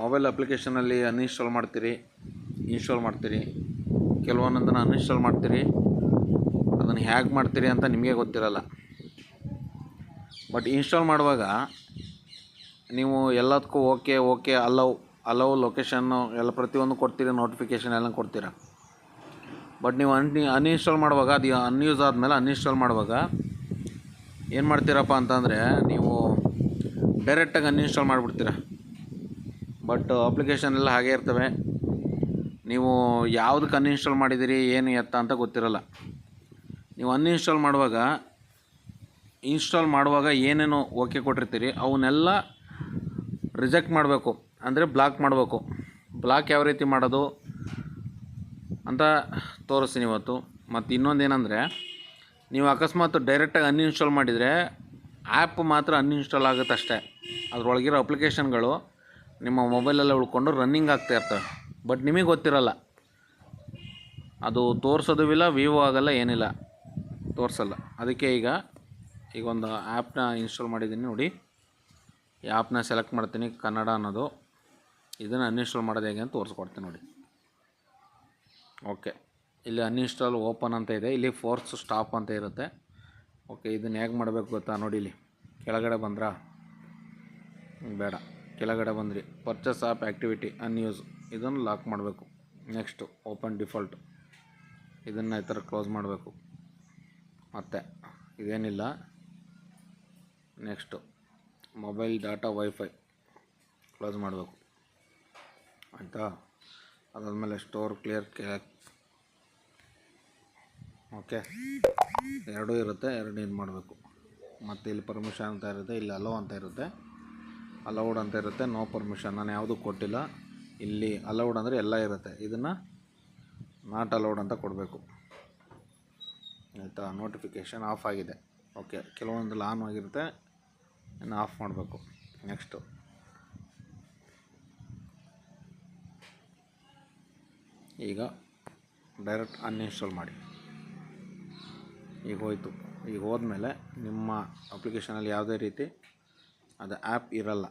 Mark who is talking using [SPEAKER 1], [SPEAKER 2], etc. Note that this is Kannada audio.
[SPEAKER 1] ಮೊಬೈಲ್ ಅಪ್ಲಿಕೇಶನಲ್ಲಿ ಅನ್ಇನ್ಸ್ಟಾಲ್ ಮಾಡ್ತೀರಿ ಇನ್ಸ್ಟಾಲ್ ಮಾಡ್ತೀರಿ. ಕೆಲವೊಂದನ್ನು ಅನ್ಇನ್ಸ್ಟಾಲ್ ಮಾಡ್ತೀರಿ. ಅದನ್ನು ಹ್ಯಾಕ್ ಮಾಡ್ತೀರಿ ಅಂತ ನಿಮಗೆ ಗೊತ್ತಿರಲ್ಲ. ಬಟ್ ಇನ್ಸ್ಟಾಲ್ ಮಾಡುವಾಗ ನೀವು ಎಲ್ಲದಕ್ಕೂ ಓಕೆ ಓಕೆ ಅಲೌ ಅಲೌ ಲೊಕೇಶನ್ನು ಎಲ್ಲ ಪ್ರತಿಯೊಂದು ಕೊಡ್ತೀರಿ ನೋಟಿಫಿಕೇಶನ್ ಎಲ್ಲ ಕೊಡ್ತೀರ. ಬಟ್ ನೀವು ಅನ್ ಅನ್ಇನ್ಸ್ಟಾಲ್ ಮಾಡುವಾಗ, ಅದು ಅನ್ಯೂಸ್ ಆದಮೇಲೆ ಅನ್ಇನ್ಸ್ಟಾಲ್ ಮಾಡುವಾಗ ಏನು ಮಾಡ್ತೀರಪ್ಪ ಅಂತಂದರೆ ನೀವು ಡೈರೆಕ್ಟಾಗಿ ಅನ್ಇನ್ಸ್ಟಾಲ್ ಮಾಡಿಬಿಡ್ತೀರ. ಬಟ್ ಅಪ್ಲಿಕೇಶನ್ ಎಲ್ಲ ಹಾಗೆ ಇರ್ತವೆ. ನೀವು ಯಾವುದಕ್ಕೆ ಅನ್ಇನ್ಸ್ಟಾಲ್ ಮಾಡಿದ್ದೀರಿ ಏನು ಎತ್ತ ಅಂತ ಗೊತ್ತಿರಲ್ಲ. ನೀವು ಅನ್ಇನ್ಸ್ಟಾಲ್ ಮಾಡುವಾಗ ಇನ್ಸ್ಟಾಲ್ ಮಾಡುವಾಗ ಏನೇನು ಓಕೆ ಕೊಟ್ಟಿರ್ತೀರಿ, ಅವನ್ನೆಲ್ಲ ರಿಜೆಕ್ಟ್ ಮಾಡಬೇಕು. ಅಂದರೆ ಬ್ಲಾಕ್ ಮಾಡಬೇಕು. ಬ್ಲಾಕ್ ಯಾವ ರೀತಿ ಮಾಡೋದು ಅಂತ ತೋರಿಸ್ತೀನಿ ಇವತ್ತು. ಮತ್ತು ಇನ್ನೊಂದು ಏನಂದರೆ, ನೀವು ಅಕಸ್ಮಾತ್ ಡೈರೆಕ್ಟಾಗಿ ಅನ್ಇನ್ಸ್ಟಾಲ್ ಮಾಡಿದರೆ ಆ್ಯಪ್ ಮಾತ್ರ ಅನ್ಇನ್ಸ್ಟಾಲ್ ಆಗುತ್ತೆ ಅಷ್ಟೇ ಅದರೊಳಗಿರೋ ಅಪ್ಲಿಕೇಶನ್ಗಳು ನಿಮ್ಮ ಮೊಬೈಲಲ್ಲೇ ಉಳ್ಕೊಂಡು ರನ್ನಿಂಗ್ ಆಗ್ತಾ ಇರ್ತವೆ ಬಟ್ ನಿಮಗೆ ಗೊತ್ತಿರಲ್ಲ. ಅದು ತೋರಿಸೋದು ಇಲ್ಲ ವಿವೋ ಆಗಲ್ಲ, ಏನಿಲ್ಲ. ತೋರಿಸಲ್ಲ. ಅದಕ್ಕೆ ಈಗ ಈಗ ಒಂದು ಆ್ಯಪ್ನ ಇನ್ಸ್ಟಾಲ್ ಮಾಡಿದ್ದೀನಿ ನೋಡಿ. ಈ ಆ್ಯಪ್ನ ಸೆಲೆಕ್ಟ್ ಮಾಡ್ತೀನಿ, ಕನ್ನಡ ಅನ್ನೋದು. ಇದನ್ನು ಅನ್ಇನ್ಸ್ಟಾಲ್ ಮಾಡೋದು ಹೇಗೆ ಅಂತ ತೋರಿಸ್ಕೊಡ್ತೀನಿ ನೋಡಿ. ಓಕೆ ಇಲ್ಲಿ ಅನ್ಇನ್ಸ್ಟಾಲ್ ಓಪನ್ ಅಂತ ಇದೆ. ಇಲ್ಲಿ ಫೋರ್ಸ್ ಸ್ಟಾಪ್ ಅಂತ ಇರುತ್ತೆ. ಓಕೆ ಇದನ್ನು ಹೇಗೆ ಮಾಡಬೇಕು ಗೊತ್ತಾ ನೋಡಿ ಇಲ್ಲಿ. ಕೆಳಗಡೆ ಬಂದ್ರಾ? ಬೇಡ. ಕೆಳಗಡೆ ಬಂದ್ರಿ. ಪರ್ಚೇಸ್ ಆ್ಯಪ್ ಆ್ಯಕ್ಟಿವಿಟಿ ಅನ್ಯೂಸ್ ಇದನ್ನು ಲಾಕ್ ಮಾಡಬೇಕು. ನೆಕ್ಸ್ಟು ಓಪನ್ ಡಿಫಾಲ್ಟ್ ಇದನ್ನು ಈ ಥರ ಕ್ಲೋಸ್ ಮಾಡಬೇಕು. ಮತ್ತು, ಇದೇನಿಲ್ಲ. Next mobile data wifi close ಮಾಡಬೇಕು. ಆಯಿತಾ? ಅದಾದಮೇಲೆ ಸ್ಟೋರ್ ಕ್ಲಿಯರ್ ಕ್ಯಾಕ್ ಓಕೆ ಎರಡೂ ಇರುತ್ತೆ ಎರಡು ಇದು ಮಾಡಬೇಕು ಮತ್ತು ಇಲ್ಲಿ ಪರ್ಮಿಷನ್ ಅಂತ ಇರುತ್ತೆ, ಇಲ್ಲಿ ಅಲೋ ಅಂತ ಇರುತ್ತೆ. ಅಲೌಡ್ ಅಂತ ಇರುತ್ತೆ, ನೋ ಪರ್ಮಿಷನ್. ನಾನು ಯಾವುದೂ ಕೊಟ್ಟಿಲ್ಲ. ಇಲ್ಲಿ ಅಲೌಡ್ ಅಂದರೆ ಎಲ್ಲ ಇರುತ್ತೆ. ಇದನ್ನು ನಾಟ್ ಅಲೌಡ್ ಅಂತ ಕೊಡಬೇಕು. ಆಯಿತಾ? ನೋಟಿಫಿಕೇಷನ್ ಆಫ್ ಆಗಿದೆ. ಓಕೆ ಕೆಲವೊಂದು ಆನ್ ಆಗಿರುತ್ತೆ. ಇನ್ನು ಆಫ್ ಮಾಡಬೇಕು. ನೆಕ್ಸ್ಟು ಈಗ ಡೈರೆಕ್ಟ್ ಅನ್ಇನ್ಸ್ಟಾಲ್ ಮಾಡಿ. ಈಗ ಹೋಯಿತು. ಈಗ ಹೋದ್ಮೇಲೆ ನಿಮ್ಮ ಅಪ್ಲಿಕೇಶನಲ್ಲಿ ಯಾವುದೇ ರೀತಿ ಅದು ಆ್ಯಪ್ ಇರಲ್ಲ.